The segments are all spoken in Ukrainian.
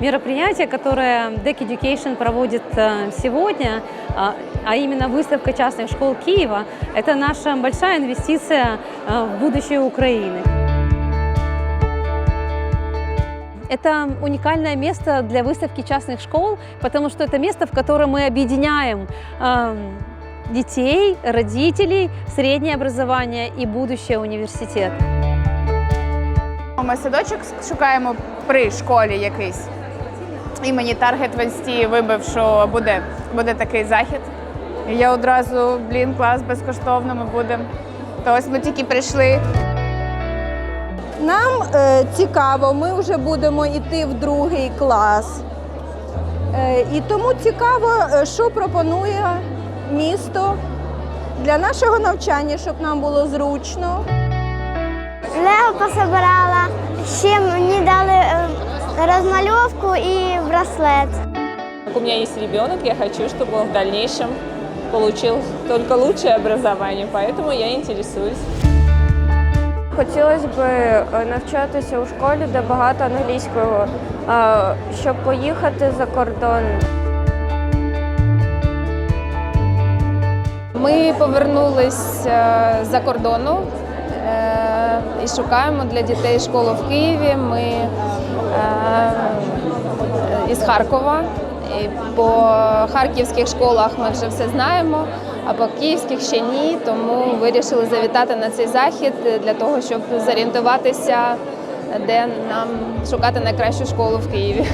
Мероприятие, которое DEC Education проводит э, сегодня, а- а именно выставка частных школ Киева, это наша большая инвестиция э, в будущее Украины. Это уникальное место для выставки частных школ, потому что это место, в котором мы объединяем эм, детей, родителей, среднее образование и будущее университета. Ми садочок шукаємо при школі якийсь. І мені таргет в інсті вибив, що буде, буде такий захід. І я одразу, блін, клас, безкоштовно ми будемо. То ось ми тільки прийшли. Нам е, цікаво, ми вже будемо йти в другий клас. Е, і тому цікаво, е, що пропонує місто для нашого навчання, щоб нам було зручно. Лего пособирала, ще розмальовку і браслет. У меня есть ребенок, я хочу, чтобы он в дальнейшем получил только лучшее образование, поэтому я интересуюсь. Хотілося б е, навчатися у школі, де багато англійського, щоб поїхати за кордон. Ми повернулись е, за кордону е, і шукаємо для дітей школу в Києві. Ми Харкова. І по харківських школах ми вже все знаємо, а по київських ще ні. Тому вирішили завітати на цей захід для того, щоб зорієнтуватися, де нам шукати найкращу школу в Києві.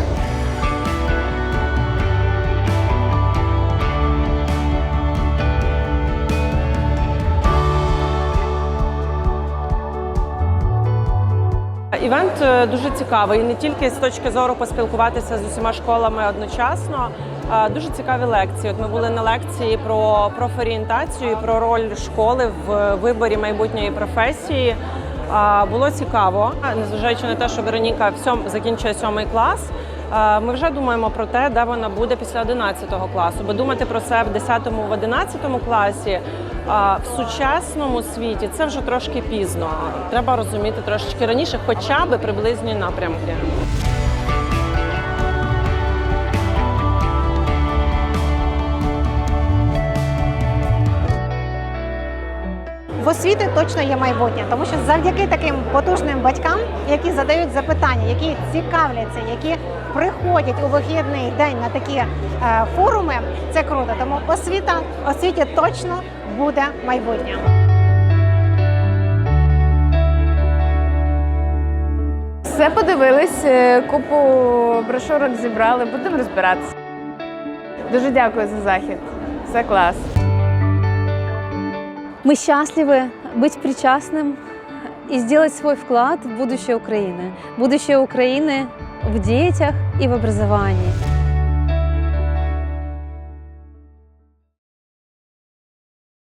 Івент е, дуже цікавий, не тільки з точки зору поспілкуватися з усіма школами одночасно. Дуже цікаві лекції. От ми були на лекції про профорієнтацію, і про роль школи в виборі майбутньої професії. Було цікаво, незважаючи на те, що Вероніка сьом закінчує сьомий клас. Ми вже думаємо про те, де вона буде після 11 класу. Бо думати про це в 10-му, в 11 класі а, в сучасному світі це вже трошки пізно. Треба розуміти трошечки раніше, хоча б приблизні напрямки. В освіти точно є майбутнє, тому що завдяки таким потужним батькам, які задають запитання, які цікавляться, які приходять у вихідний день на такі е, форуми, це круто. Тому освіта освіті точно буде майбутнє. Все подивились, е, купу брошурок зібрали, будемо розбиратися. Дуже дякую за захід. Все клас. Мы счастливы быть причастным и сделать свой вклад в будущее Украины. Будущее Украины в детях и в образовании.